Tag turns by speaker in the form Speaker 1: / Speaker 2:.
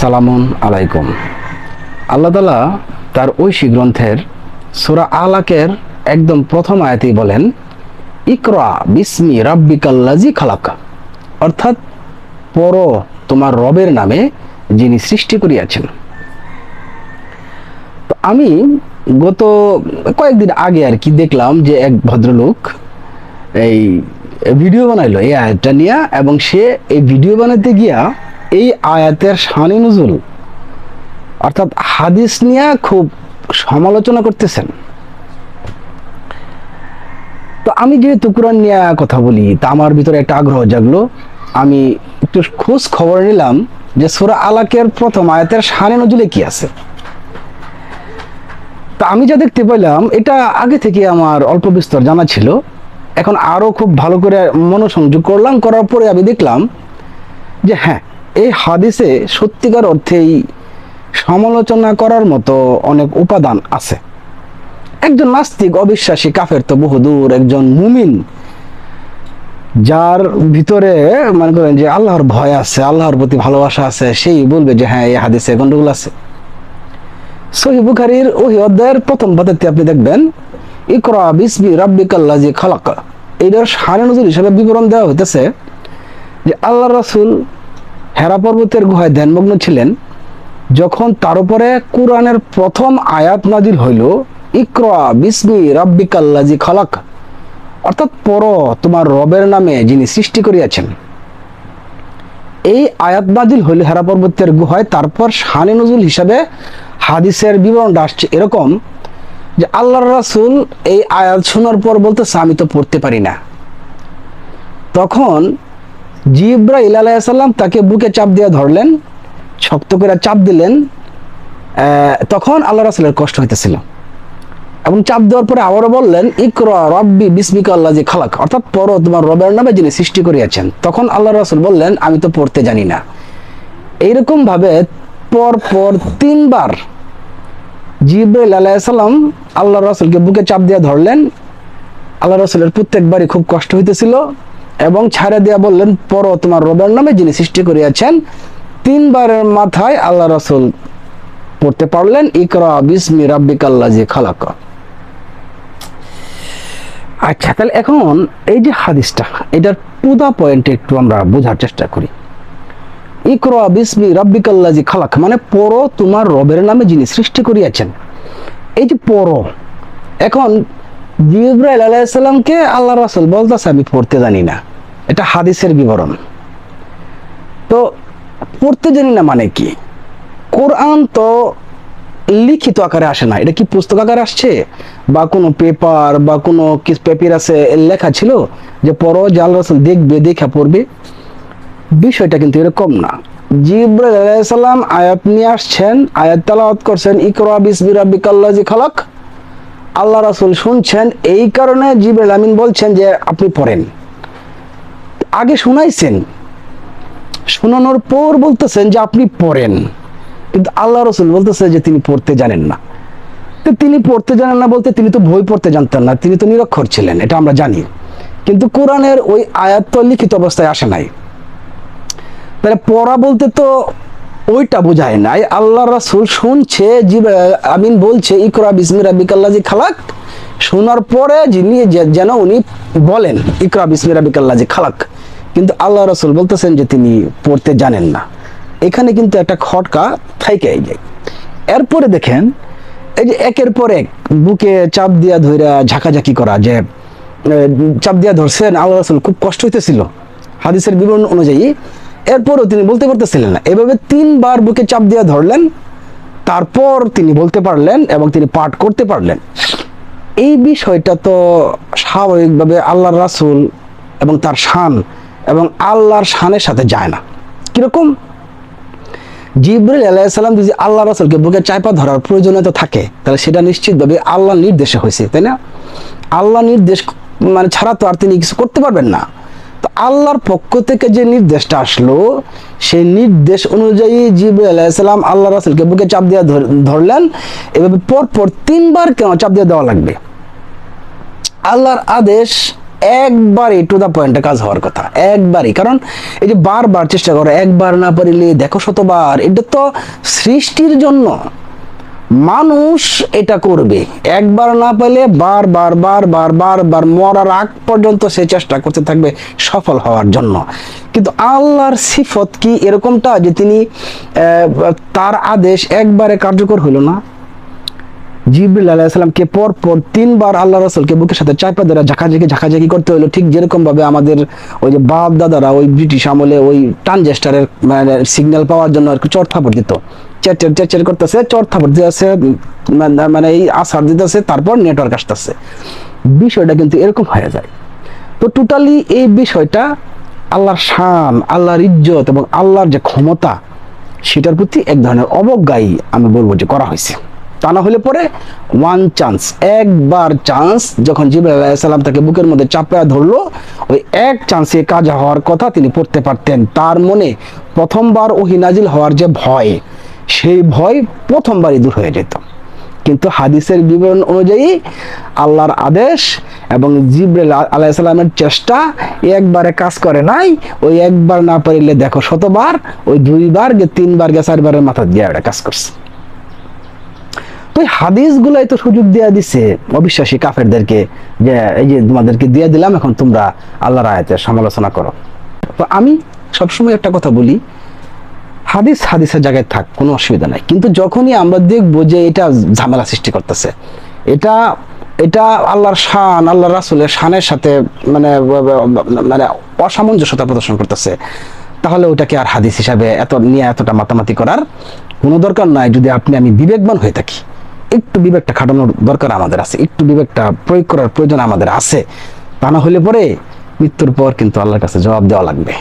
Speaker 1: সালামুন আলাইকুম। আল্লাহ তালা তার ঐশী গ্রন্থের সুরা আলাকের একদম প্রথম আয়াতেই বলেন, ইকরা বিসমি রাব্বিকাল্লাজি খালাকা। অর্থাৎ পর তোমার রবের নামে যিনি সৃষ্টি করিয়াছেন। আমি গত কয়েকদিন আগে আর কি দেখলাম যে এক ভদ্রলোক এই ভিডিও বানাইলো এই আয়াতটা নিয়ে, এবং সে এই ভিডিও বানাতে গিয়া এই আয়াতের শানি নজুল, অর্থাৎ হাদিস নিয়ে খুব সমালোচনা করতেছেন। তো আমি যেহেতু কোরআন নিয়ে কথা বলি, তা আমার ভিতরে একটা আগ্রহ জাগলো। আমি একটু খোঁজ খবর নিলাম যে সুরা আলাকের প্রথম আয়াতের শানে নজুলে কি আছে। তা আমি যা দেখতে পেলাম, এটা আগে থেকে আমার অল্প বিস্তর জানা ছিল। এখন আরও খুব ভালো করে মনোসংযোগ করলাম, করার পরে আমি দেখলাম যে হ্যাঁ এই হাদিসে সত্যিকার অর্থেই সমালোচনা করার মতো অনেক উপাদান আছে। একজন নাস্তিক, অবিশ্বাসী কাফের তো বহুদূর একজন মুমিন, যার ভিতরে মনে করেন যে আল্লাহর ভয় আছে, আল্লাহর প্রতি ভালোবাসা আছে, সেই বলবে যে হ্যাঁ এই হাদিসে গন্ডগোল আছে। সহি বুখারির ওই অধ্যায়ের প্রথম পাতাতে আপনি দেখবেন, ইকরা বিসবি রাব্বিকাল্লাজি খালাকা। এইটার সারে হিসাবে বিবরণ দেওয়া হইতেছে যে আল্লাহ রাসূল হেরা পর্বতের গুহায় ধ্যানমগ্ন ছিলেন। যখন তার উপরে কোরআনের প্রথম আয়াত নাজিল হইল, ইকরা বিসমি রাব্বিকাল্লাজি খালাক অর্থাৎ পর তোমার রবের নামে যিনি সৃষ্টি করিয়াছেন। এই আয়াত নাজিল হইল হেরা পর্বতের গুহায়, তারপর শানে নজুল হিসাবে হাদিসের বিবরণটা আসছে এরকম যে আল্লাহ রাসূল এই আয়াত শোনার পর বলতেছে, আমি তো পড়তে পারি না। তখন জিব্রাইল আলাইসাল্লাম তাকে বুকে চাপ দিয়ে ধরলেন, শক্ত করে চাপ দিলেন তখন আল্লাহ রাসূলের কষ্ট হইতেছিল। এবং চাপ দেওয়ার পরে আবারও বললেন, ইকরা রব্বি বিসমিকা আল্লাহ যে খালাক। অর্থাৎ পড়ো, তোমার রবের নামে যিনি সৃষ্টি করিয়াছেন। তখন আল্লাহ রাসূল বললেন, আমি তো পড়তে জানি না। এইরকম ভাবে পর পর তিনবার জিব্রাইল আলাইসাল্লাম আল্লাহ রাসূলকে বুকে চাপ দিয়ে ধরলেন। আল্লাহ রাসূলের প্রত্যেকবারই খুব কষ্ট হইতেছিল। এবং ছাড়ে দিয়া বললেন পর তোমার রবের নামে যিনি সৃষ্টি করিয়াছেন, তিনবারের মাথায় আল্লাহ রাসূল পড়তে পারলেন, ইকরা বিসমি রাব্বিকাল্লাজি খালাকা। আচ্ছা তাহলে এখন এই যে হাদিসটা, এটার পুদা পয়েন্টে একটু আমরা বোঝার চেষ্টা করি। ইকরা বিসমি রাব্বিকাল্লাজি খালাক মানে পড়ো, তোমার রবের নামে যিনি সৃষ্টি করিয়াছেন। এই যে পড়ো, এখন জিব্রাইল আলাইসাল্লামকে আল্লাহ রাসূল বলতেছে, আমি পড়তে জানি না। এটা হাদিসের বিবরণ। তো পড়তে জানি না মানে কি? কোরআন তো লিখিত আকারে আসে না। এটা কি পুস্তক আকারে আসছে? বা কোনো পেপার বা কোনো কিছু পেপার আছে লেখা ছিল যে পড়ো, জাল রাসূল দেখবে, দেখা পড়বে? বিষয়টা কিন্তু এরকম না। জিব্রাইল আয়াত নিয়ে আসছেন, আয়াত তালাওয়াত করছেন, ইকরা বিসমি রাব্বিকাল্লাজি খালাক। আল্লাহ রাসূল শুনছেন, এই কারণে জিব্রাইল আমিন বলছেন যে আপনি পড়েন। আগে শুনাইছেন। শোনানোর পর বলতেছেন যে আপনি পড়েন। কিন্তু আল্লাহ রসুল বলতেছে যে তিনি পড়তে জানেন না। তো তিনি পড়তে জানেন না বলতে তিনি তো বই পড়তে জানতেন না, তিনি তো নিরক্ষর ছিলেন, এটা আমরা জানি। কিন্তু কোরআনের ওই আয়াত তো লিখিত অবস্থায় আসে নাই। তাহলে পড়া বলতে তো ওইটা বোঝায় নাই। আল্লাহ রাসূল শুনছে, জিব- আমিন বলছে, ইকরা বিসমি রাব্বিকাল্লাজি খালাক। শোনার পরে যিনি যেন উনি বলেন, ইকরা বিসমি যে খালাক। কিন্তু আল্লাহ রসুল বলতেছেন যে তিনি পড়তে জানেন না। এখানে কিন্তু একটা খটকা থাইকে যায়। এরপরে দেখেন, এই যে একের পর এক বুকে চাপ দিয়া ধইরা ঝাঁকাঝাঁকি করা, যে চাপ দিয়া ধরছেন, আল্লাহ রাসূল খুব কষ্ট হইতেছিল হাদিসের বিবরণ অনুযায়ী। এরপরও তিনি বলতে পারতেছিলেন না। এভাবে তিনবার বুকে চাপ দিয়া ধরলেন, তারপর তিনি বলতে পারলেন এবং তিনি পাঠ করতে পারলেন। এই বিষয়টা তো স্বাভাবিকভাবে আল্লাহর রাসূল এবং তার শান এবং আল্লাহর শানের সাথে যায় না। কীরকম? জিব্রাইল আলাইসাল্লাম যদি আল্লাহ রাসুলকে বুকে চাইপা ধরার প্রয়োজনীয়তা থাকে, তাহলে সেটা নিশ্চিতভাবে আল্লাহর নির্দেশে হয়েছে, তাই না? আল্লাহ নির্দেশ মানে ছাড়া তো আর তিনি কিছু করতে পারবেন না। তো আল্লাহর পক্ষ থেকে যে নির্দেশটা আসলো, সেই নির্দেশ অনুযায়ী জিব্রাইল আলাইসাল্লাম আল্লাহ রাসুলকে বুকে চাপ দিয়ে ধরলেন। এভাবে পর পর তিনবার কেন চাপ দিয়ে দেওয়া লাগবে? আল্লাহর আদেশ একবারই টু দা পয়েন্টে কাজ হওয়ার কথা, একবারই। কারণ এই যে বারবার চেষ্টা করো, একবার না পারিলে দেখো শতবার, এটা তো সৃষ্টির জন্য। মানুষ এটা করবে। একবার না পেলে বার বার বার বার বার বার মরার আগ পর্যন্ত সে চেষ্টা করতে থাকবে সফল হওয়ার জন্য। কিন্তু আল্লাহর সিফত কি এরকমটা যে তিনি তার আদেশ একবারে কার্যকর হলো না? জিবরিল পর পর তিনবার আল্লাহ রসুলকে বুকের সাথে চাপা ধরে ঝাঁকাঝাঁকি ঝাঁকাঝাঁকি করতে হলো। ঠিক যেরকম ভাবে আমাদের ওই যে বাপ দাদারা ওই ব্রিটিশ আমলে ওই ট্রানজেস্টারের মানে সিগন্যাল পাওয়ার জন্য আর কি দিত। করতেছে দিতেছে, মানে- মানে এই আসার দিতেছে, তারপর নেটওয়ার্ক আসতেছে। বিষয়টা কিন্তু এরকম হয়ে যায়। তো টোটালি এই বিষয়টা আল্লাহর শান, আল্লাহর ইজ্জত এবং আল্লাহর যে ক্ষমতা, সেটার প্রতি এক ধরনের অবজ্ঞাই আমি বলব যে করা হয়েছে। তা না হলে পরে ওয়ান চান্স একবার চান্স যখন জিবরাইল আলাইসাল্লাম তাকে বুকের মধ্যে চাপা ধরলো, ওই এক চান্সে কাজ হওয়ার কথা তিনি পড়তে পারতেন। তার মনে প্রথমবার ওহি নাজিল হওয়ার যে ভয়, সেই ভয় প্রথমবারই দূর হয়ে যেত। কিন্তু হাদিসের বিবরণ অনুযায়ী আল্লাহর আদেশ এবং জিব্রাইল আলাইসাল্লামের চেষ্টা একবারে কাজ করে নাই, ওই একবার না পারিলে দেখো শতবার, ওই দুইবার গে তিনবার গে চারবারের মাথা দিয়ে এটা কাজ করছে। তো এই হাদিসগুলাই তো সুযোগ দেয়া দিছে অবিশ্বাসী কাফেরদেরকে যে, এই যে তোমাদেরকে দিয়ে দিলাম, এখন তোমরা আল্লাহর আয়াতের সমালোচনা করো। তো আমি সবসময় একটা কথা বলি, হাদিস হাদিসের জায়গায় থাক, কোনো অসুবিধা নাই। কিন্তু যখনই আমরা দেখব যে এটা ঝামেলা সৃষ্টি করতেছে, এটা এটা আল্লাহর শান আল্লাহ রাসুলের শানের সাথে মানে মানে অসামঞ্জস্যতা প্রদর্শন করতেছে, তাহলে ওটাকে আর হাদিস হিসাবে এত নিয়ে এতটা মাতামাতি করার কোনো দরকার নাই, যদি আপনি, আমি বিবেকবান হয়ে থাকি। একটু বিবেকটা খাটানোর দরকার আমাদের আছে, একটু বিবেকটা প্রয়োগ করার প্রয়োজন আমাদের আছে। তা না হলে পরে মৃত্যুর পর কিন্তু আল্লাহর কাছে জবাব দেওয়া লাগবে।